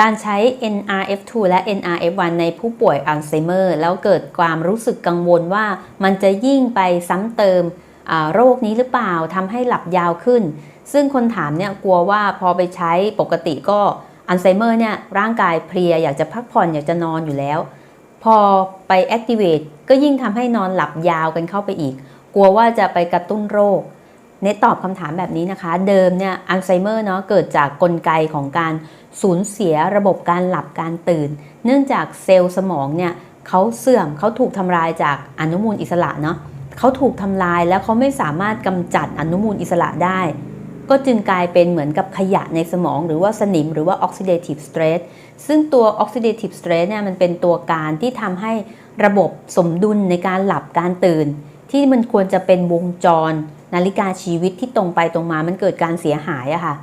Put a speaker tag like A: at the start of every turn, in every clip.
A: การใช้ NRF2 และ NRF1 ในผู้ป่วยอัลไซเมอร์แล้วเกิดความรู้สึกกังวลว่ามันจะยิ่งไปซ้ำเติมโรคนี้หรือเปล่าทำให้หลับยาวขึ้น ซึ่งคนถามเนี่ยกลัวว่าพอไปใช้ปกติก็อัลไซเมอร์เนี่ยร่างกายเพลียอยากจะพักผ่อนอยากจะนอนอยู่แล้ว พอไป activate ก็ยิ่งทำให้นอนหลับยาวกันเข้าไปอีก กลัวว่าจะไปกระตุ้นโรค เนตตอบคำถามแบบนี้นะคะ เดิมเนี่ยอัลไซเมอร์เนาะเกิดจากกลไกของการสูญเสียระบบการหลับการตื่น เนื่องจากเซลล์สมองเนี่ยเขาเสื่อมเขาถูกทำลายจากอนุมูลอิสระเนาะเขาถูกทำลายแล้วเขาไม่สามารถกำจัดอนุมูลอิสระได้ ก็จึงกลายเป็นเหมือนกับขยะในสมองหรือว่าสนิมหรือว่า oxidative stress ซึ่งตัว oxidative stress เนี่ยมันเป็นตัวการที่ทำให้ระบบสมดุลในการหลับการตื่น ที่มันควรจะเป็นวงจร นาฬิกาชีวิตที่ตรงไปตรงมามันเกิดการเสียหายอะค่ะ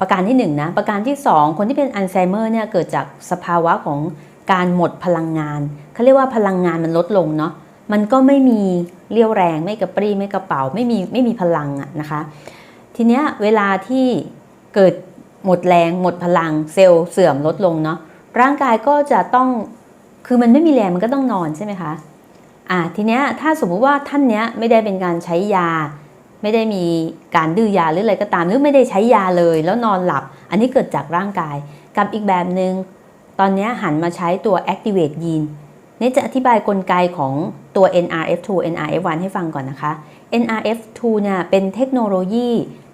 A: ประการที่1นงนะประการที่ 2 คนที่เป็นอัลไซเมอร์เนี่ยเกิดจากสภาวะของการหมดพลังงานเขาเรียกว่าพลังงานมันลดลงเนาะมันก็ไม่มีเรี่ยวแรงไม่กระปรี้ไม่กระเป๋าไม่มีไม่มีพลังอะนะคะ ทีเนี้ยเวลาที่เกิดหมดแรงหมดพลังเซลล์เสื่อมลดลงเนาะร่างกายก็จะต้องคือมันไม่มีแรงมันก็ต้องนอนใช่ไหมคะ อ่าทีเนี้ยถ้าสมมุติว่าท่านเนี้ยไม่ได้เป็นการใช้ยา ไม่ได้มีการดื้อยาหรืออะไรก็ตามหรือไม่ได้ใช้ยาเลยแล้วนอนหลับ อันนี้เกิดจากร่างกาย กับอีกแบบหนึง่งตอนนี้หันมาใช้ตัว activate gene นี่จะอธิบายกลไกของตัว NRF2 NRF1 ให้ฟังก่อนนะคะ NRF2 เนี่ยเป็นเทคโนโลยี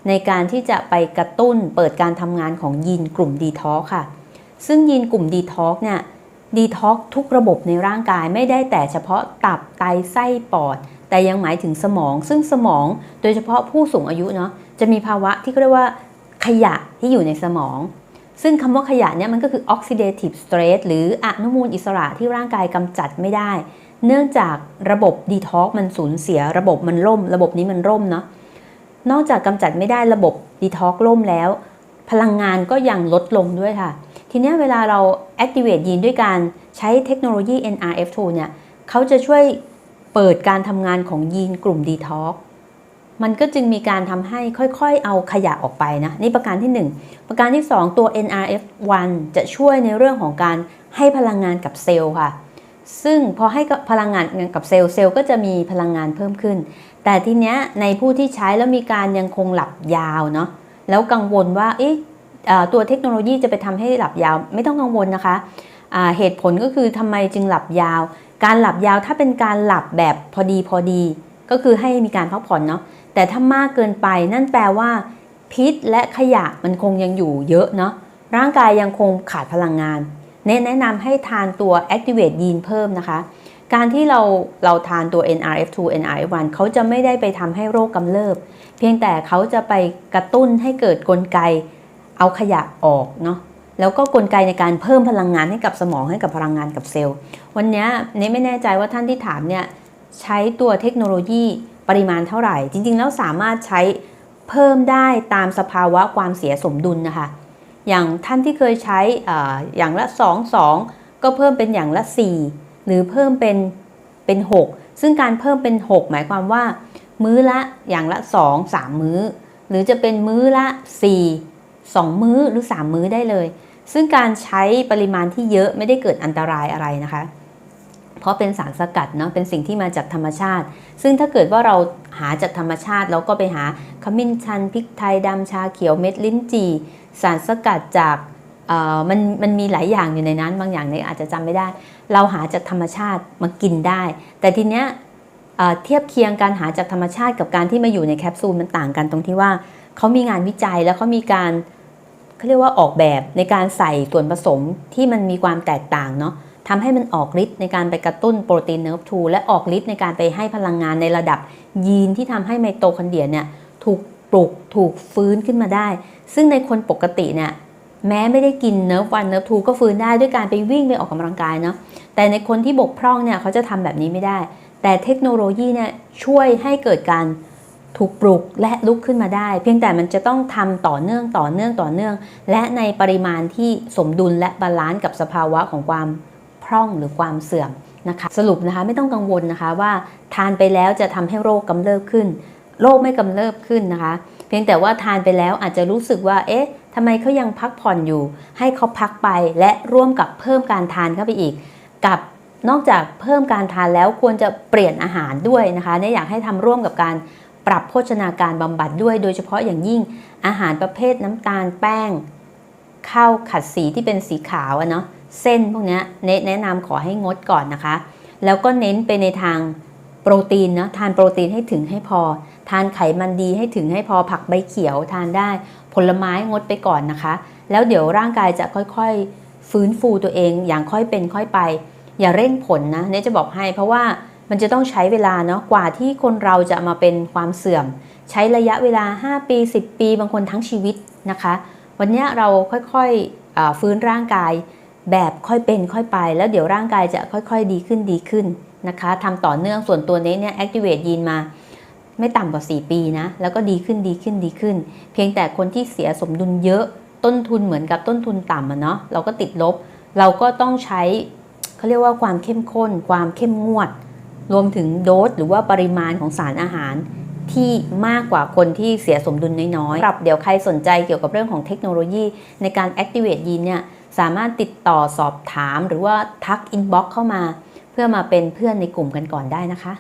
A: ในการที่จะไปกระตุ้นเปิดการทำงานของยีนกลุ่ม detox ค่ะ ซึ่งยีนกลุ่ม detox เนี่ย detox ทุกระบบในร่างกายไม่ได้แต่เฉพาะตับไตไส้ปอด แต่ยังหมายถึงสมอง ซึ่งสมองโดยเฉพาะผู้สูงอายุเนาะจะมีภาวะที่เขาเรียกว่าขยะที่อยู่ในสมอง ซึ่งคำว่าขยะเนี่ยมันก็คือ oxidative stress หรืออนุมูลอิสระที่ร่างกายกำจัดไม่ได้ เนื่องจากระบบ detox มันสูญเสีย ระบบมันล่ม ระบบนี้มันล่มเนาะนอกจากกำจัดไม่ได้ระบบ detox ล่มแล้ว พลังงานก็ยังลดลงด้วยค่ะ ทีนี้เวลาเรา activate ยีนด้วยการใช้เทคโนโลยี NRF2 เนี่ยเขาจะช่วยเปิดการทำงานของยีนกลุ่ม detox มันก็จึงมีการทำให้ค่อยๆ เอาขยะออกไปนะ นี่ประการที่ 1 ประการที่ 2 ตัว NRF1 จะช่วยในเรื่องของการให้พลังงานกับเซลล์ค่ะ ซึ่งพอให้พลังงานกับเซลล์เซลล์ก็จะมีพลังงานเพิ่มขึ้น แต่ทีเนี้ยในผู้ที่ใช้แล้วมีการยังคงหลับยาวเนาะแล้วกังวลว่าเอ๊ะ ตัวเทคโนโลยีจะไปทำให้หลับยาวไม่ต้องกังวลนะคะเหตุผลก็คือทำไมจึงหลับยาว การหลับยาวถ้าเป็นการหลับแบบพอดีพอดี ก็คือให้มีการพักผ่อนเนาะแต่ถ้ามากเกินไปนั่นแปลว่า พิษและขยะมันคงยังอยู่เยอะเนาะร่างกายยังคงขาดพลังงานเน้นแนะนำให้ทานตัว activate ยีนเพิ่มนะคะ การที่เราเราทานตัว NRF2 NRF1 เขาจะไม่ได้ไปทำให้โรคกำเริบ เพียงแต่เขาจะไปกระตุ้นให้เกิดกลไก เอาขยะออกเนาะแล้วก็กลไกในการเพิ่มพลังงานให้กับสมองให้กับพลังงานกับเซลล์ วันนี้เนไม่แน่ใจว่าท่านที่ถามเนี่ยใช้ตัวเทคโนโลยีปริมาณเท่าไหร่ จริง ๆ แล้วสามารถใช้เพิ่มได้ตามสภาวะความเสียสมดุลนะคะ อย่างท่านที่เคยใช้ออย่างละ 2 2 ก็เพิ่มเป็นอย่างละ 4 หรือเพิ่มเป็นเป็น 6 ซึ่งการเพิ่มเป็น 6 หมายความว่า มื้อละอย่างละ 2 3 มื้อ หรือจะเป็นมื้อละ 4 2 มื้อหรือ 3 มื้อได้เลย ซึ่งการใช้ปริมาณที่เยอะไม่ได้เกิดอันตรายอะไรนะคะ เพราะเป็นสารสกัดเนาะเป็นสิ่งที่มาจากธรรมชาติ ซึ่งถ้าเกิดว่าเราหาจากธรรมชาติแล้วก็ไปหาขมิ้นชันพริกไทยดำชาเขียวเม็ดลิ้นจี่สารสกัดจากมันมันมีหลายอย่างอยู่ในนั้น บางอย่างเนี่ยอาจจะจำไม่ได้ เราหาจากธรรมชาติมากินได้ แต่ทีเนี้ยเทียบเคียงการหาจากธรรมชาติกับการที่มาอยู่ในแคปซูลมันต่างกันตรงที่ว่าเขามีงานวิจัยแล้วเขามีการ เขาเรียกว่าออกแบบในการใส่ส่วนผสมที่มันมีความแตกต่างเนาะทำให้มันออกฤทธิ์ในการไปกระตุ้นโปรตีนเนิร์ฟ2และออกฤทธิ์ในการไปให้พลังงานในระดับยีนที่ทำให้ไมโตคอนเดรียเนี่ยถูกปลุกถูกฟื้นขึ้นมาได้ ซึ่งในคนปกติเนี่ยแม้ไม่ได้กินเนิร์ฟวันเนิร์ฟทูก็ฟื้นได้ด้วยการไปวิ่งไปออกกำลังกายเนาะแต่ในคนที่บกพร่องเนี่ยเขาจะทำแบบนี้ไม่ได้ แต่เทคโนโลยีเนี่ยช่วยให้เกิดการ ถูกปลุกและลุกขึ้นมาได้ เพียงแต่มันจะต้องทำต่อเนื่องต่อเนื่องต่อเนื่อง และในปริมาณที่สมดุลและบาลานซ์กับสภาวะของความพร่องหรือความเสื่อมนะคะสรุปนะคะไม่ต้องกังวลนะคะว่าทานไปแล้วจะทำให้โรคกำเริบขึ้น โรคไม่กำเริบขึ้นนะคะ เพียงแต่ว่าทานไปแล้วอาจจะรู้สึกว่าเอ๊ะทำไมเขายังพักผ่อนอยู่ ให้เขาพักไปและร่วมกับเพิ่มการทานเข้าไปอีก กับนอกจากเพิ่มการทานแล้วควรจะเปลี่ยนอาหารด้วยนะคะเนี่ยอยากให้ทำร่วมกับการ ปรับโภชนาการบำบัดด้วย โดยเฉพาะอย่างยิ่งอาหารประเภทน้ำตาลแป้งข้าวขัดสีที่เป็นสีขาวอะเนาะเส้นพวกนี้เนแนะนำขอให้งดก่อนนะคะ แล้วก็เน้นไปในทางโปรตีนนะทานโปรตีนให้ถึงให้พอ ทานไขมันดีให้ถึงให้พอผักใบเขียวทานได้ ผลไม้งดไปก่อนนะคะ แล้วเดี๋ยวร่างกายจะค่อยๆ ฟื้นฟูตัวเองอย่างค่อยเป็นค่อยไป อย่าเร่งผลนะเนจะบอกให้เพราะว่า มันจะต้องใช้เวลาเนาะกว่าที่คนเราจะมาเป็นความเสื่อม ใช้ระยะเวลา 5 ปี 10 ปี บางคนทั้งชีวิตนะคะ วันนี้เราค่อยๆอ่าฟื้นร่างกายแบบค่อยเป็นค่อยไป แล้วเดี๋ยวร่างกายจะค่อยๆดีขึ้นดีขึ้นนะคะทำต่อเนื่องส่วนตัวนี้เนี่ย activate ยีนมาไม่ต่ำกว่า 4 ปีนะ แล้วก็ดีขึ้นดีขึ้นดีขึ้น เพียงแต่คนที่เสียสมดุลเยอะต้นทุนเหมือนกับต้นทุนต่ำอะเนาะเราก็ติดลบ เราก็ต้องใช้เขาเรียกว่าความเข้มข้น ความเข้มงวด รวมถึงโดสหรือว่าปริมาณของสารอาหารที่มากกว่าคนที่เสียสมดุลน้อยๆครับเดี๋ยวใครสนใจเกี่ยวกับเรื่องของเทคโนโลยีในการ activate ยีนเนี่ยสามารถติดต่อสอบถามหรือว่าทัก inbox เข้ามา เพื่อมาเป็นเพื่อนในกลุ่มกันก่อนได้นะคะ